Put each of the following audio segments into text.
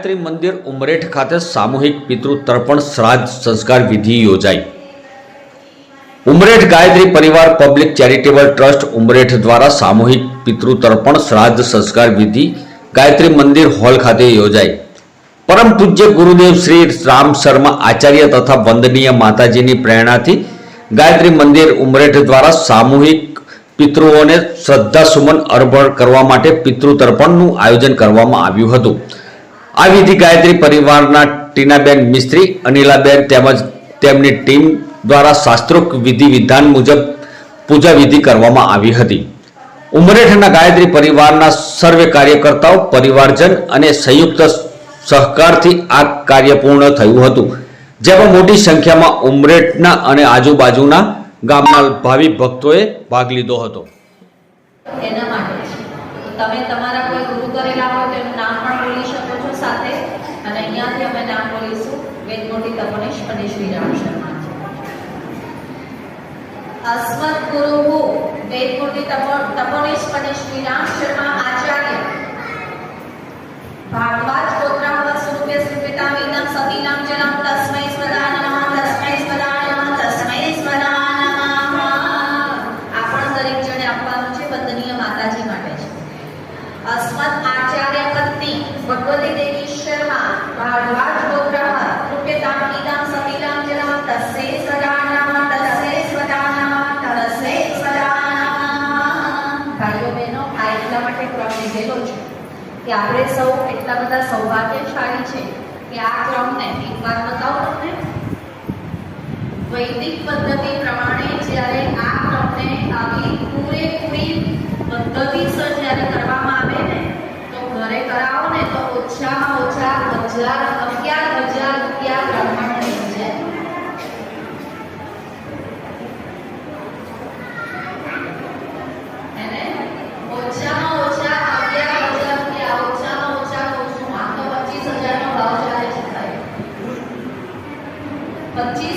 ગાયત્રી મંદિર ઉમરેઠ ખાતે સામૂહિક પિતૃ તર્પણ શ્રાદ્ધ સંસ્કાર વિધિ યોજાઈ. ઉમરેઠ ગાયત્રી પરિવાર પબ્લિક ચેરિટેબલ ટ્રસ્ટ ઉમરેઠ દ્વારા સામૂહિક પિતૃ તર્પણ શ્રાદ્ધ સંસ્કાર વિધિ ગાયત્રી મંદિર હોલ ખાતે યોજાઈ. પરમ પૂજ્ય ગુરુદેવ શ્રી રામ શર્મા આચાર્ય તથા વંદનીય માતાજીની પ્રેરણાથી ગાયત્રી મંદિર ઉમરેઠ દ્વારા સામૂહિક પિતૃઓને શ્રદ્ધા સુમન અર્પણ કરવા માટે પિતૃ તર્પણનું આયોજન કરવામાં આવ્યું હતું. આ વિધિ ગાયત્રી પરિવારના ટીનાબેન મિસ્ત્રી, અનિલાબેન તેમજ તેમની ટીમ દ્વારા શાસ્ત્રોક્ત વિધિ વિધાન મુજબ પૂજા વિધિ કરવામાં આવી હતી. ઉમરેઠના ગાયત્રી પરિવારના સર્વે કાર્યકર્તાઓ, પરિવારજન અને સંયુક્ત સહકારથી આ કાર્ય પૂર્ણ થયું હતું. જેમાં મોટી સંખ્યામાં ઉમરેઠના અને આજુબાજુના ગામના ભાવિ ભક્તોએ ભાગ લીધો હતો. એના માટે તમે તમારા કોઈ ગુરુ કરેલા હોય તો એનું નામ પણ બોલી શકો છો સાથે. અને અહીંયાથી અમે નામ બોલીશું વેદમોટી તપનેશ અને શ્રી રામ શર્મા અસ્મદ ગુરુ વેદમૂર્તિ તપોનિષ અને શ્રી રામ શર્મા કે આપણે સૌ એટલા બધા સૌભાગ્યશાળી છે કે આ ક્રમને એક વાત બતાવું તમને? વૈદિક પદ્ધતિ પ્રમાણે જ્યારે આ ક્રમને આવી પૂરેપૂરી પદ્ધતિસર જ્યારે કરવામાં આવે ને, તો ઘરે કરાવો ને તો ઓછામાં ઓછા હજાર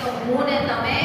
તો હું ને તમે